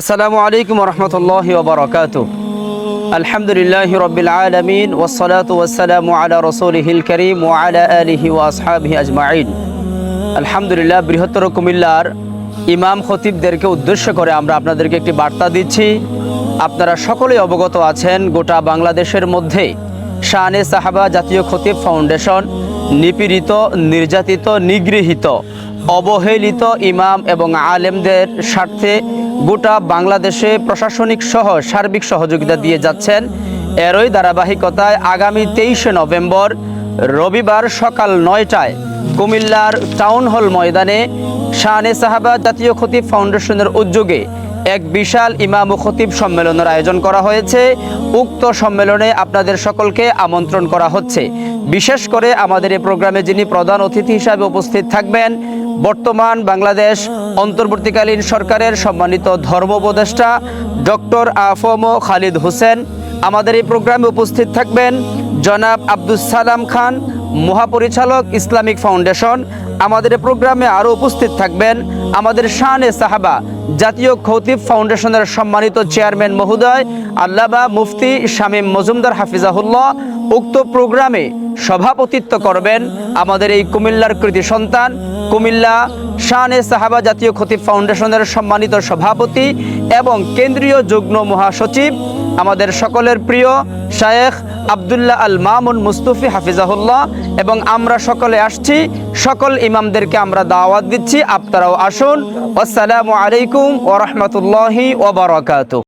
আসসালামু আলাইকুম রহমতুল্লাহ ওবরাকাত। আলহামদুলিল্লাহ রবিল আলমিন ওসলাত ওসালাম আলা রসুলহিল করিম ও আলা আলিহি ও আজমাইন। আলহামদুলিল্লাহ, বৃহত্তর কুমিল্লার ইমাম খতিবদেরকে উদ্দেশ্য করে আমরা আপনাদেরকে একটি বার্তা দিচ্ছি। আপনারা সকলেই অবগত আছেন, গোটা বাংলাদেশের মধ্যে শাহানে সাহাবা জাতীয় খতিব ফাউন্ডেশন, নিপীড়িত, নির্যাতিত, নিগৃহীত, অবহেলিত ইমাম এবং আলেমদের স্বার্থে গোটা বাংলাদেশে প্রশাসনিক সহ সার্বিক সহযোগিতা দিয়ে যাচ্ছেন। এরই ধারাবাহিকতায় আগামী তেইশে নভেম্বর রবিবার সকাল নয়টায় কুমিল্লার টাউন হল ময়দানে শাহানে সাহাবা জাতীয় খতিব ফাউন্ডেশনের উদ্যোগে এক বিশাল ইমাম ও খতিব সম্মেলনের আয়োজন করা হয়েছে। উক্ত সম্মেলনে আপনাদের সকলকে আমন্ত্রণ করা হচ্ছে। বিশেষ করে আমাদের এই প্রোগ্রামে যিনি প্রধান অতিথি হিসাবে উপস্থিত থাকবেন বর্তমান বাংলাদেশ অন্তর্বর্তীকালীন সরকারের সম্মানিত ধর্ম উপদেষ্টা ডক্টর আফম খালিদ হোসেন। আমাদের এই প্রোগ্রামে উপস্থিত থাকবেন জনাব আব্দুস সালাম খান, মহাপরিচালক ইসলামিক ফাউন্ডেশন। আমাদের প্রোগ্রামে আরও উপস্থিত থাকবেন আমাদের শানে সাহাবা, জাতীয় খৌতিব ফাউন্ডেশনের সম্মানিত চেয়ারম্যান মহোদয় আল্লাবা মুফতি শামীম মজুমদার হাফিজাহুল্লাহ। উক্ত প্রোগ্রামে সভাপতিত্ব করবেন আমাদের এই কুমিল্লার কৃতি সন্তান, কুমিল্লা শানে সাহাবা জাতীয় খতিব ফাউন্ডেশনের সম্মানিত সভাপতি এবং কেন্দ্রীয় যুগ্ম মহাসচিব, আমাদের সকলের প্রিয় শায়েখ আবদুল্লাহ আল মামুন মুস্তুফি হাফিজাহুল্লাহ। এবং আমরা সকলে আসছি, সকল ইমামদেরকে আমরা দাওয়াত দিচ্ছি, আপনারাও আসুন। আসসালামু আলাইকুম ওরহমতুল্লাহি ওবরাকাতু